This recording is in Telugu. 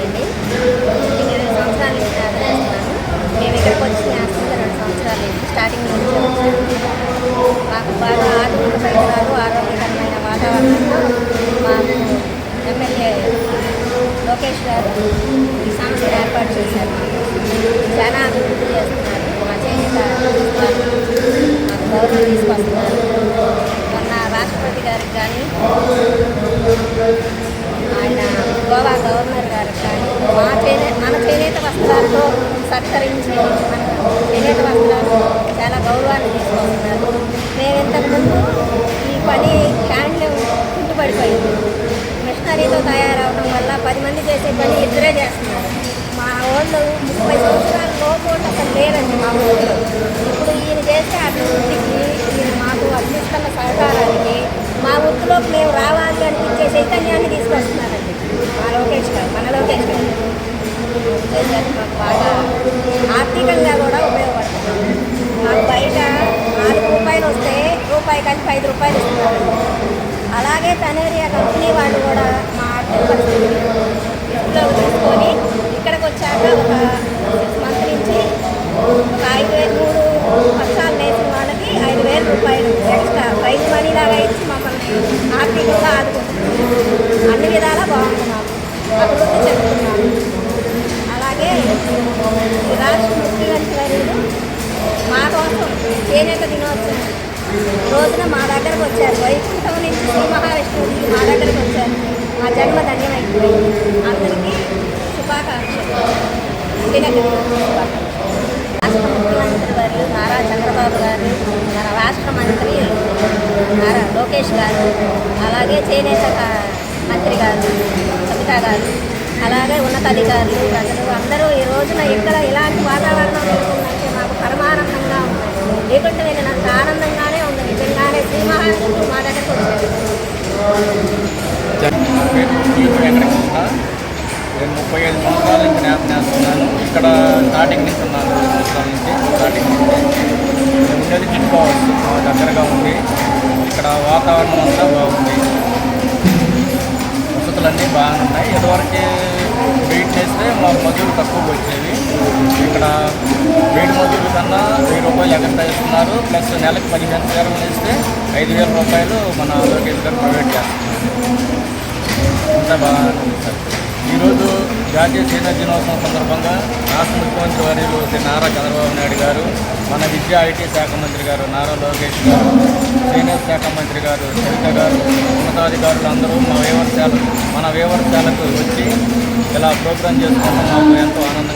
అండి నేను ఇరవై సంవత్సరాల నుంచి చేస్తున్నాను. మేము ఇక్కడికి వచ్చి నేస్తున్నాం రెండు సంవత్సరాలు స్టార్టింగ్ నుంచి మాకు బాగా ఆర్థిక పరిసరాలు ఆరోగ్యకరమైన వాతావరణంలో మాకు ఎమ్మెల్యే లోకేష్ గారు ఈ సంస్థను ఏర్పాటు చేశారు. చాలా అభివృద్ధి చేస్తున్నారు. మా చేనేత మాకు గౌరవం తీసుకొస్తున్నారు. ఆ మా చేనే మన చేనేత వస్త్రాలతో సత్కరించి మన చేనేత వస్త్రాలు చాలా గౌరవాన్ని తీసుకొస్తున్నారు. నేను ఇంతకుముందు ఈ పని హ్యాండ్లూమ్ కుంటుపడిపోయింది మిషనరీతో తయారవడం వల్ల పది మంది చేసే పని ఇద్దరే చేస్తున్నారు. మా వాళ్ళు ముప్పై సంవత్సరాల లోపు అసలు లేరండి మా ఊళ్ళో. ఇప్పుడు ఈయన చేసే అభివృద్ధికి ఈయన మాకు అందిస్తున్న సహకారానికి మా వృత్తిలోకి మేము రావాలి అనిపించే చైతన్యాన్ని తీసుకొస్తున్నారండి. మా లోకేష్ గారు మన లోకేష్ గారు. మాకు బాగా ఆర్థికంగా కూడా ఉపయోగపడుతుంది. మాకు బయట నాలుగు రూపాయలు వస్తే రూపాయి కలిపి ఐదు రూపాయలు ఇస్తున్నారు. అలాగే తనేరియా కంపెనీ వాళ్ళు కూడా మా ఆర్థిక పరిస్థితి ఇంట్లో తీసుకొని ఇక్కడికి వచ్చాక ఒక సిక్స్ మంత్ నుంచి ఒక ఐదు వేలు మూడు పక్షాలు వేసిన వాళ్ళకి ఐదు వేల రూపాయలు ఎక్స్ట్రా ప్రైజ్ మనీ లాగా ఇచ్చి మమ్మల్ని ఆర్థికంగా ఆదుకుంటున్నాం అన్ని విధాలా బాగుంటున్నాం అభివృద్ధి చెందుతున్నాం అలాగే ఈ రాష్ట్ర ముఖ్యమంత్రి వర్యులు మా కోసం చేనేత దినోత్సవం రోజున మా దగ్గరకు వచ్చారు వైకుంఠం నుంచి శ్రీ మహావిష్ణువు మా దగ్గరకు వచ్చారు. మా జన్మ ధన్యమైపోయింది అందరికీ శుభాకాంక్షలు. దినక రాష్ట్ర ముఖ్యమంత్రి వారు నారా చంద్రబాబు గారు మన రాష్ట్ర మంత్రి నారా లోకేష్ గారు అలాగే చేనేత మంత్రి గారు సబితా గారు అలాగే ఉన్నతాధికారులు ప్రజలు అందరూ ఈ రోజున ఇక్కడ ఇలాంటి వాతావరణం నెలకొందంటే మాకు పరమానందంగా ఉంది లేకుంటే వెళ్ళినంత ఆనందంగానే ఉంది నిజంగానే శ్రీ మహావిష్ణువు మా దగ్గరకు వచ్చారు ఇప్పుడు ఎక్కడికి వస్తా నేను ముప్పై ఐదు సంవత్సరాల నుంచి న్యాప్ నేస్తున్నాను ఇక్కడ స్టార్టింగ్ నుంచి ఉన్నాను సంవత్సరాల నుంచి స్టార్టింగ్ నుంచి నేను ఉండేది కిట్ హౌస్ దగ్గరగా ఉంది ఇక్కడ వాతావరణం అంతా బాగుంది. వసతులన్నీ బాగానే ఉన్నాయి ఇదివరకు వెయిట్ చేస్తే మాకు మజూరు తక్కువ వచ్చేవి. ఇక్కడ వెయిట్ మజూరు కన్నా వెయ్యి రూపాయలు ఎక్కడ ఇస్తున్నారు ప్లస్ నెలకు పదిహేను వేలు వేస్తే ఐదు వేల రూపాయలు మన లోకేష్ గారు ప్రొవైడ్ చేస్తున్నారు అంతా బాగా ఈరోజు జాతీయ చేనేత దినోత్సవం సందర్భంగా రాష్ట్ర ముఖ్యమంత్రి వర్యులు శ్రీ నారా చంద్రబాబు నాయుడు గారు మన విద్యా ఐటీ శాఖ మంత్రి గారు నారా లోకేష్ గారు సీనియర్ శాఖ మంత్రి గారు సరిత గారు ఉన్నతాధికారులు అందరూ మా వేవర్శాల మన వేవర్శాలకు వచ్చి ఇలా ప్రోగ్రాం చేసుకోవడం మాకు ఎంతో ఆనందం